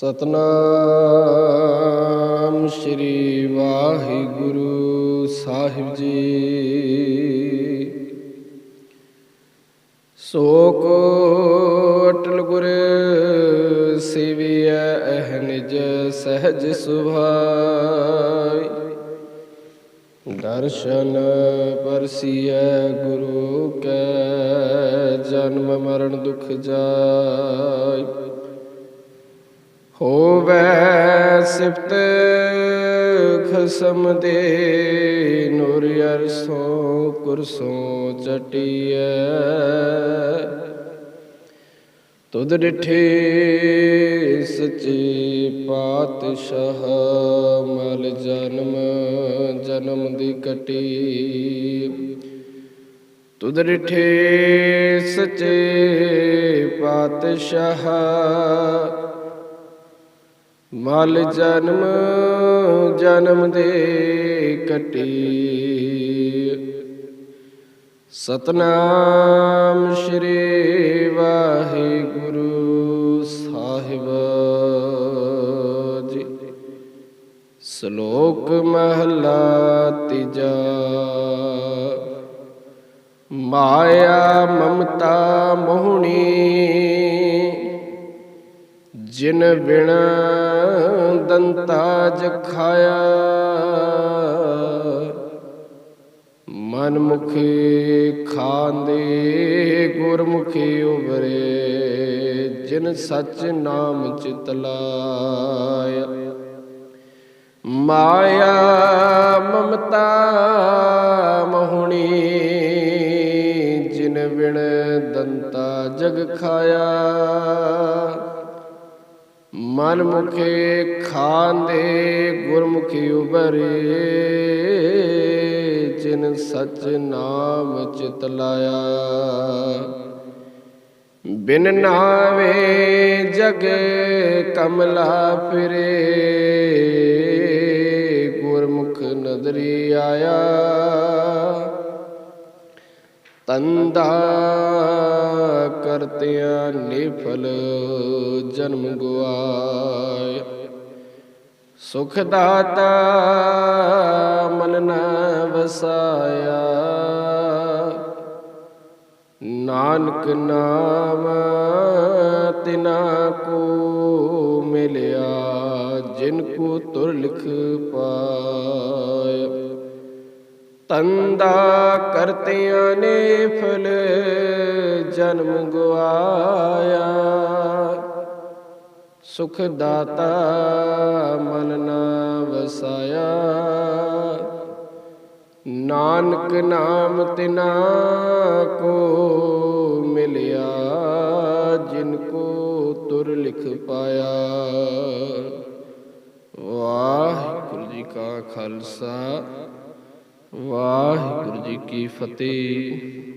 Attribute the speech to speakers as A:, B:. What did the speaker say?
A: ਸਤਨਾਮ ਸ੍ਰੀ ਵਾਹਿਗੁਰੂ ਸਾਹਿਬ ਜੀ। ਸੋਕ ਅਟਲ ਗੁਰ ਸੇਵੀਐ ਅਹਨਿਜ ਸਹਜ ਸੁਭਾਈ। ਦਰਸ਼ਨ ਪਰਸੀਐ, ਗੁਰੂ ਕੈ ਜਨਮ ਮਰਨ ਦੁਖ ਜਾਇ ਹੋਵੇ ਸਿਫਤ ਖਸਮ ਦੇ ਨੂਰ ਅਰਸੋਂ ਕੁਰਸੋਂ ਚਟੀਐ। ਤੁਧ ਡਿਠੇ ਸੱਚੇ ਪਾਤਸ਼ਾਹ ਮਲ ਜਨਮ ਜਨਮ ਦੀ ਕਟੀ। ਤੁਧ ਡਿਠੇ ਸੱਚੇ ਪਾਤਸ਼ਾਹ ਮਲ ਜਨਮ ਜਨਮ ਦੇ ਕਟੀ। ਸਤਨਾਮ ਸ੍ਰੀ ਵਾਹਿਗੁਰੂ ਸਾਹਿਬ ਜੀ। ਸ਼ਲੋਕ ਮਹਲਾ ਤੀਜਾ। ਮਾਇਆ ਮਮਤਾ ਮੋਹਣੀ, ਜਿਨ ਬਿਨਾ ਦੰਤਾ ਜਖਾਇਆ। ਮਨ ਮੁਖੀ ਖਾਂਦੇ, ਗੁਰਮੁਖੀ ਉਬਰੇ ਜਿਨ ਸੱਚ ਨਾਮ ਚਿਤ ਲਾਇਆ। ਮਾਇਆ ਮਮਤਾ ਮੋਹਣੀ, ਜਿਨ ਬਿਨ ਦੰਤਾ ਜਗ ਖਾਇਆ। ਮਨ ਮੁਖੇ ਖਾਂਦੇ ਗੁਰਮੁਖੀ ਉਬਰੇ ਜਿਨ ਸਚ ਨਾਮ ਚਿਤ ਲਾਇਆ। ਬਿਨ ਨਾਵੇ ਜਗ ਕਮਲਾ ਫਿਰੇ, ਗੁਰਮੁਖ ਨਦਰੀ ਆਇਆ। ਤੰਦਾ ਕਰਤਿਆ ਨਿਫਲ ਜਨਮ ਗੁਆਇਆ ਸੁਖ ਦਾਤਾ ਮਨ ਨਾ ਵਸਾਇਆ। ਨਾਨਕ ਨਾਮ ਤਿਨਾ ਕੋ ਮਿਲਿਆ, ਜਿਨ ਕੋ ਤੁਰ ਲਿਖ ਪਾਇਆ। ਤੰਦਾ ਕਰਤਿਆਂ ਨੇ ਫਲ ਜਨਮ ਗਵਾਇਆ ਸੁਖ ਦਾਤਾ ਮਨ ਨਾ ਵਸਾਇਆ। ਨਾਨਕ ਨਾਮ ਤਿਨਾ ਕੋ ਮਿਲਿਆ, ਜਿਨ ਕੋ ਤੁਰ ਲਿਖ ਪਾਇਆ। ਵਾਹਿਗੁਰੂ ਜੀ ਕਾ ਖਾਲਸਾ। ਵਾਹਿਗੁਰੂ ਜੀ ਕੀ ਫਤਿਹ।